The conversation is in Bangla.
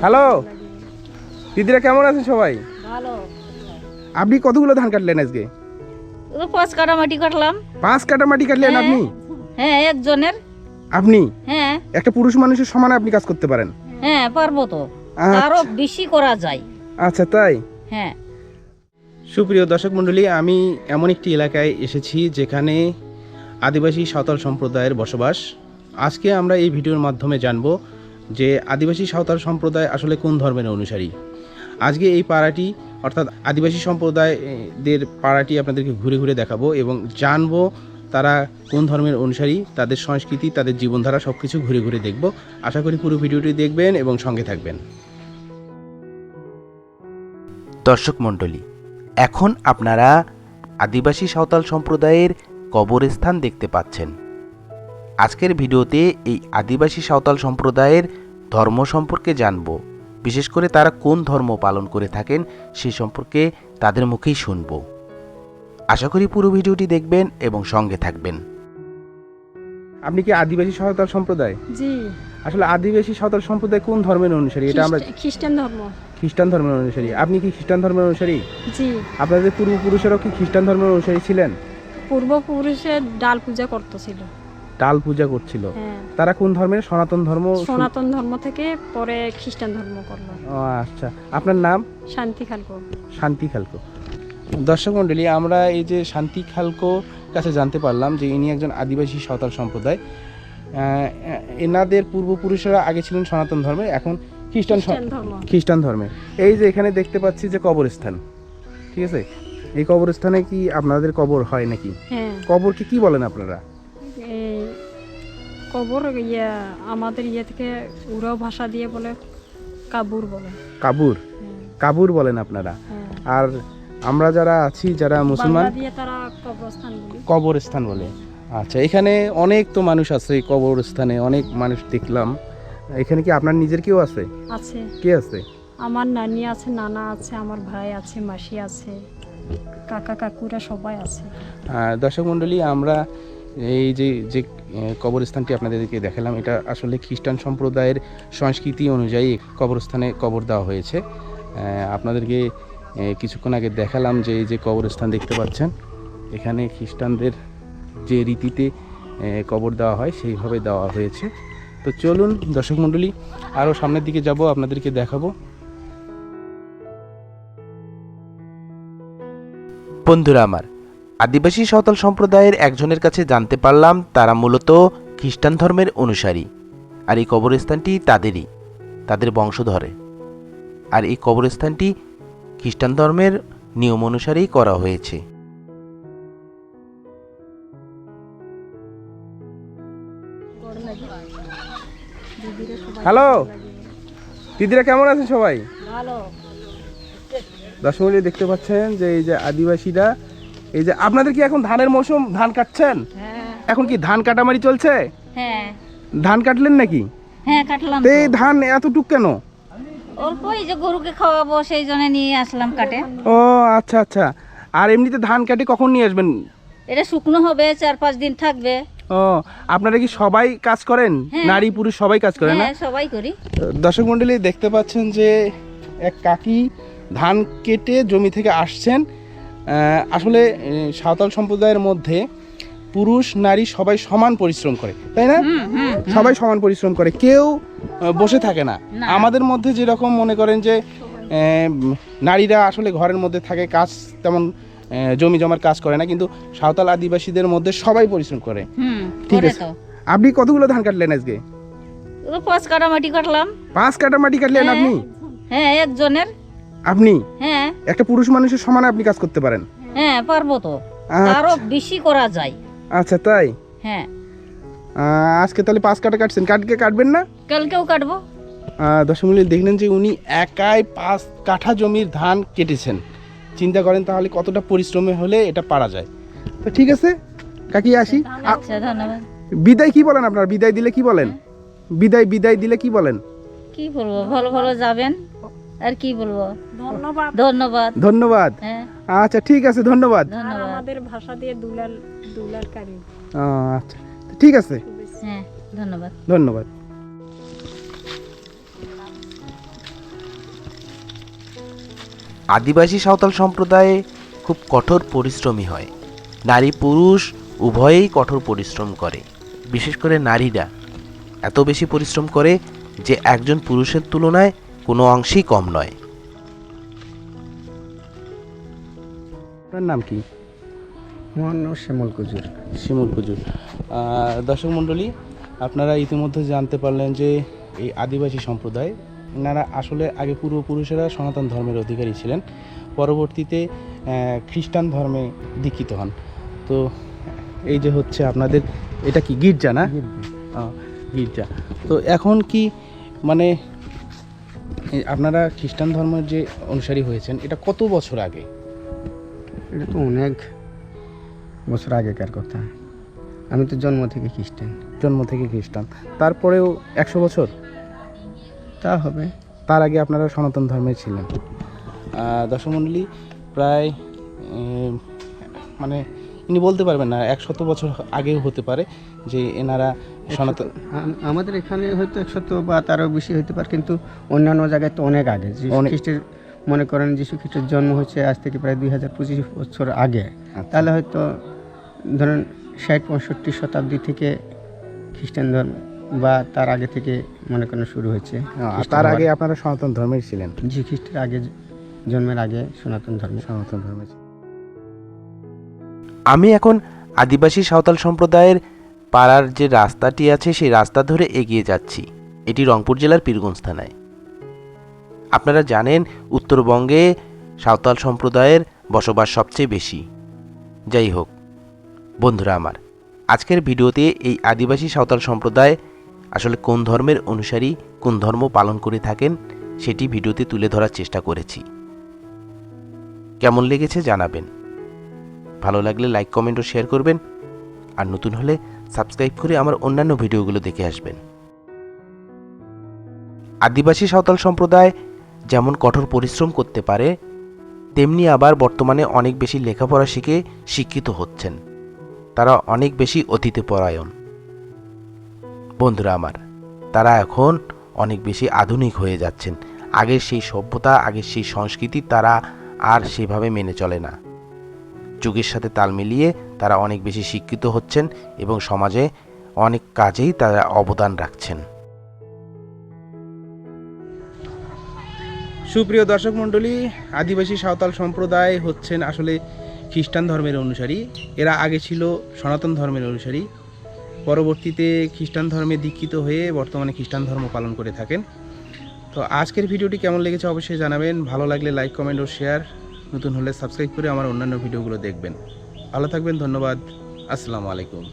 হ্যালো? দিদিরা কেমন আছেন সবাই? ভালো। আপনি কতগুলো ধান কাটলেন আজকে? পাঁচ কাটা মাটি কাটলাম। পাঁচ কাটা মাটি কাটলেন হ্যাঁ। আপনি? হ্যাঁ একজনের। আপনি? হ্যাঁ। একটা পুরুষ মানুষের সমানে আপনি কাজ করতে পারেন। হ্যাঁ পারব তো। আচ্ছা। আরও বেশি করা যায়। আচ্ছা তাই? হ্যাঁ। সুপ্রিয় দর্শক মণ্ডলী আমি এমন একটি এলাকায় এসেছি যেখানে আদিবাসী সাঁওতাল সম্প্রদায়ের বসবাস। আজকে আমরা এই ভিডিওর মাধ্যমে জানব যে আদিবাসী সাঁওতাল সম্প্রদায় আসলে কোন ধর্মের অনুসারী। আজকে এই পাড়াটি, অর্থাৎ আদিবাসী সম্প্রদায়দের পাড়াটি আপনাদেরকে ঘুরে ঘুরে দেখাবো এবং জানব তারা কোন ধর্মের অনুসারী, তাদের সংস্কৃতি, তাদের জীবনধারা সব কিছু ঘুরে ঘুরে দেখব। আশা করি পুরো ভিডিওটি দেখবেন এবং সঙ্গে থাকবেন। দর্শক মণ্ডলী, এখন আপনারা আদিবাসী সাঁওতাল সম্প্রদায়ের কবরস্থান দেখতে পাচ্ছেন। আজকের ভিডিওতে এই আদিবাসী সাঁওতাল সম্প্রদায়ের ধর্ম সম্পর্কে জানব। বিশেষ করে তারা কোন ধর্ম পালন করে থাকেন সে সম্পর্কে তাদের মুখেই শুনব। আশা করি পুরো ভিডিওটি দেখবেন এবং সঙ্গে থাকবেন। আপনি কি আদিবাসী সাঁওতাল সম্প্রদায়? জি। আসলে আদিবাসী সাঁওতাল সম্প্রদায় কোন ধর্মের অনুসারী? এটা আমরা খ্রিস্টান ধর্ম। খ্রিস্টান ধর্মের অনুসারী। আপনি কি খ্রিস্টান ধর্মের অনুসারী? জি। আপনাদের পূর্বপুরুষেরাও কি খ্রিস্টান ধর্মের অনুসারী ছিলেন? পূর্বপুরুষের ডাল পূজা করতেছিল। ডাল পূজা করছিল। হ্যাঁ। তারা কোন ধর্মের? সনাতন ধর্ম? সনাতন ধর্ম থেকে পরে খ্রিস্টান ধর্ম করল। ও আচ্ছা। আপনার নাম? শান্তি খালকো। শান্তি খালকো। দর্শক মণ্ডলী আমরা এই যে শান্তি খালকো কাছে জানতে পারলাম যে ইনি একজন আদিবাসী সাঁওতাল সম্প্রদায়। এনাদের পূর্বপুরুষেরা আগে ছিলেন সনাতন ধর্মে এখন খ্রিস্টান খ্রিস্টান ধর্মে। এই যে এখানে দেখতে পাচ্ছি যে কবরস্থান। ঠিক আছে? এই কবরস্থানে কি আপনাদের কবর হয় নাকি? হ্যাঁ। কবরকে কি বলেন আপনারা? কবর ইয়া আমাদের ইয়ে থেকে উড়াও ভাষা দিয়ে বলে কাবুর বলে। কাবুর? হ্যাঁ, কাবুর বলেন আপনারা? হ্যাঁ। আর আমরা যারা আছি যারা মুসলমান কবরস্থান বলে। আচ্ছা এখানে অনেক তো মানুষ আছে কবরস্থানে অনেক মানুষ দেখলাম। এখানে কি আপনার নিজের কেউ আছে? আছে। কে আছে? আমার নানি আছে নানা আছে আমার ভাই আছে মাসি আছে কাকা কাকুরা সবাই আছে। দর্শক মণ্ডলী আমরা এই যে যে কবরস্থানটি আপনাদেরকে দেখালাম, এটা আসলে খ্রিস্টান সম্প্রদায়ের সংস্কৃতি অনুযায়ী কবরস্থানে কবর দেওয়া হয়েছে। আপনাদেরকে কিছুক্ষণ আগে দেখালাম যে, এই যে কবরস্থান দেখতে পাচ্ছেন, এখানে খ্রিস্টানদের যে রীতিতে কবর দেওয়া হয়, সেইভাবে দেওয়া হয়েছে। তো চলুন, দর্শক মণ্ডলী আরও সামনের দিকে যাব, আপনাদেরকে দেখাবো। বন্ধুরা আমার আদিবাসী সাঁওতাল সম্প্রদায়ের একজনের কাছে জানতে পারলাম তারা মূলত খ্রিস্টান ধর্মের অনুসারী। আর এই কবরস্থানটি তাদেরই তাদের বংশধরে। আর এই কবরস্থানটি খ্রিস্টান ধর্মের নিয়ম অনুসারেই করা হয়েছে। হ্যালো? দিদিরা কেমন আছেন সবাই? ভালো। দর্শকমণ্ডলী দেখতে পাচ্ছেন যে এই যে আদিবাসীরা এই যে আপনাদের কি এখন ধানের মৌসুম? ধান কাটছেন? হ্যাঁ। এখন কি ধান কাটামারি চলছে? হ্যাঁ। ধান কাটলেন নাকি? হ্যাঁ কাটলাম। এই ধান এতটুক কেন? অল্প এই যে গরুকে খাওয়াবো সেই জন্য নিয়ে আসলাম কাটে। ও আচ্ছা আচ্ছা। আর এমনিতে ধান কাটে কখন নিয়ে আসবেন? এটা শুকনো হবে চার পাঁচ দিন থাকবে। ও আপনারা কি সবাই কাজ করেন? হ্যাঁ। নারী পুরুষ সবাই কাজ করেন না? হ্যাঁ সবাই করি। দর্শক মণ্ডলী দেখতে পাচ্ছেন যে এক কাকি ধান কেটে জমি থেকে আসছেন। আসলে সাঁওতাল সম্প্রদায়ের মধ্যে পুরুষ নারী সবাই সমান পরিশ্রম করে তাই না? সবাই সমান পরিশ্রম করে কেউ বসে থাকে না। না। আমাদের মধ্যে যেরকম মনে করেন যে নারীরা আসলে ঘরের মধ্যে থাকে কাজ তেমন জমি জমার কাজ করে না কিন্তু সাঁওতাল আদিবাসীদের মধ্যে সবাই পরিশ্রম করে। ঠিক আছে। আপনি কতগুলো ধান কাটলেন আজকে? পাঁচ কাটা মাটি কাটলাম। পাঁচ কাটা মাটি কাটলেন হ্যাঁ। আপনি? হ্যাঁ একজনের। আপনি? হ্যাঁ একটা পুরুষ মানুষের সমানে আপনি কাজ করতে পারেন। হ্যাঁ পারব তো। আচ্ছা। আরও বেশি করা যায়। আচ্ছা তাই? হ্যাঁ। আজকে তাহলে পাঁচ কাটা কাটছেন। কাটকে কাটবেন না? কালকেও কাটবো। দশম দেখলেন যে উনি একাই পাঁচ কাঠা জমির ধান কেটেছেন। চিন্তা করেন তাহলে কতটা পরিশ্রমে হলে এটা পারা যায়। তো ঠিক আছে কাকি আসি। আচ্ছা ধন্যবাদ। বিদায় কি বলেন আপনার? বিদায় দিলে কি বলেন? বিদায় বিদায় দিলে কি বলেন? কি বলব? ভালো ভালো যাবেন। আর কি বলব? ধন্যবাদ। ধন্যবাদ। ধন্যবাদ। হ্যাঁ। আচ্ছা ঠিক আছে ধন্যবাদ। আমাদের ভাষা দিয়ে দুলাল দুলাল কারি আচ্ছা ঠিক আছে। হ্যাঁ ধন্যবাদ। ধন্যবাদ। আদিবাসী সাঁওতাল সম্প্রদায়ে খুব কঠোর পরিশ্রমী হয়। নারী পুরুষ উভয়েই কঠোর পরিশ্রম করে। বিশেষ করে নারীরা এত বেশি পরিশ্রম করে যে একজন পুরুষের তুলনায় কোনো অংশেই কম নয়। আপনার নাম কি? আমার নাম শ্যামল কুজুর। শ্যামল কুজুর। দর্শক মণ্ডলী আপনারা ইতিমধ্যে জানতে পারলেন যে এই আদিবাসী সম্প্রদায় এনারা আসলে আগে পূর্বপুরুষেরা সনাতন ধর্মের অধিকারী ছিলেন পরবর্তীতে খ্রিস্টান ধর্মে দীক্ষিত হন। তো এই যে হচ্ছে আপনাদের এটা কি গির্জা না? গির্জা। তো এখন কি মানে আপনারা খ্রিস্টান ধর্মের যে অনুসারী হয়েছেন এটা কত বছর আগে? এটা তো অনেক বছর আগেকার কথা। আমি তো জন্ম থেকে খ্রিস্টান। জন্ম থেকে খ্রিস্টান। তারপরেও একশো বছর? তা হবে। তার আগে আপনারা সনাতন ধর্মে ছিলেন। দশমণ্ডলী প্রায় মানে ইনি বলতে পারবেন না একশত বছর আগেও হতে পারে যে এনারা সনাতন। আমাদের এখানে হয়তো একশত বা তারও বেশি হতে পারে কিন্তু অন্যান্য জায়গায় তো অনেক আগে। খ্রিস্টের মনে করেন যীশু খ্রিস্টের জন্ম হচ্ছে আজ থেকে প্রায় দুই হাজার পঁচিশ বছর আগে। আচ্ছা। তাহলে হয়তো ধরেন ষাট পঁয়ষট্টি শতাব্দী থেকে খ্রিস্টান ধর্ম বা তার আগে থেকে মনে করেন শুরু হয়েছে। তার আগে আপনারা সনাতন ধর্মের ছিলেন? যীশু খ্রিস্টের আগে জন্মের আগে সনাতন ধর্ম। সনাতন ধর্মে ছিলেন। আমি এখন আদিবাসী সাঁওতাল সম্প্রদায়ের পাড়ার যে রাস্তাটি আছে, সেই রাস্তা ধরে এগিয়ে যাচ্ছি। এটি রংপুর জেলার পীরগঞ্জ থানায়। আপনারা জানেন, উত্তরবঙ্গে সাঁওতাল সম্প্রদায়ের বসবাস সবচেয়ে বেশি। যাই হোক, বন্ধুরা আমার, আজকের ভিডিওতে এই আদিবাসী সাঁওতাল সম্প্রদায় আসলে কোন ধর্মের অনুসারী, কোন ধর্ম পালন করে থাকেন, সেটি ভিডিওতে তুলে ধরার চেষ্টা করেছি। কেমন লেগেছে জানাবেন। ভালো লাগলে লাইক, কমেন্ট ও শেয়ার করবেন। আর নতুন হলে সাবস্ক্রাইব করে আমার অন্যান্য ভিডিওগুলো দেখে আসবেন। আদিবাসী সাঁওতাল সম্প্রদায় যেমন কঠোর পরিশ্রম করতে পারে, তেমনি আবার বর্তমানে অনেক বেশি লেখাপড়া শিখে শিক্ষিত হচ্ছেন। তারা অনেক বেশি অতীতে পরায়ণ। বন্ধুরা আমার, তারা এখন অনেক বেশি আধুনিক হয়ে যাচ্ছেন। আগের সেই সভ্যতা, আগের সেই সংস্কৃতি তারা আর সেভাবে মেনে চলে না। যুগের সাথে তাল মিলিয়ে তারা অনেক বেশি শিক্ষিত হচ্ছেন এবং সমাজে অনেক কাজেই তারা অবদান রাখছেন। সুপ্রিয় দর্শক মণ্ডলী, আদিবাসী সাঁওতাল সম্প্রদায় হচ্ছেন আসলে খ্রিস্টান ধর্মের অনুসারী। এরা আগে ছিল সনাতন ধর্মের অনুসারী। পরবর্তীতে খ্রিস্টান ধর্মে দীক্ষিত হয়ে বর্তমানে খ্রিস্টান ধর্ম পালন করে থাকেন। তো আজকের ভিডিওটি কেমন লেগেছে অবশ্যই জানাবেন। ভালো লাগলে লাইক কমেন্ট ও শেয়ার নতুন হলে সাবস্ক্রাইব করে আমার অন্যান্য ভিডিওগুলো দেখবেন। ভালো থাকবেন ধন্যবাদ। আসসালামু আলাইকুম।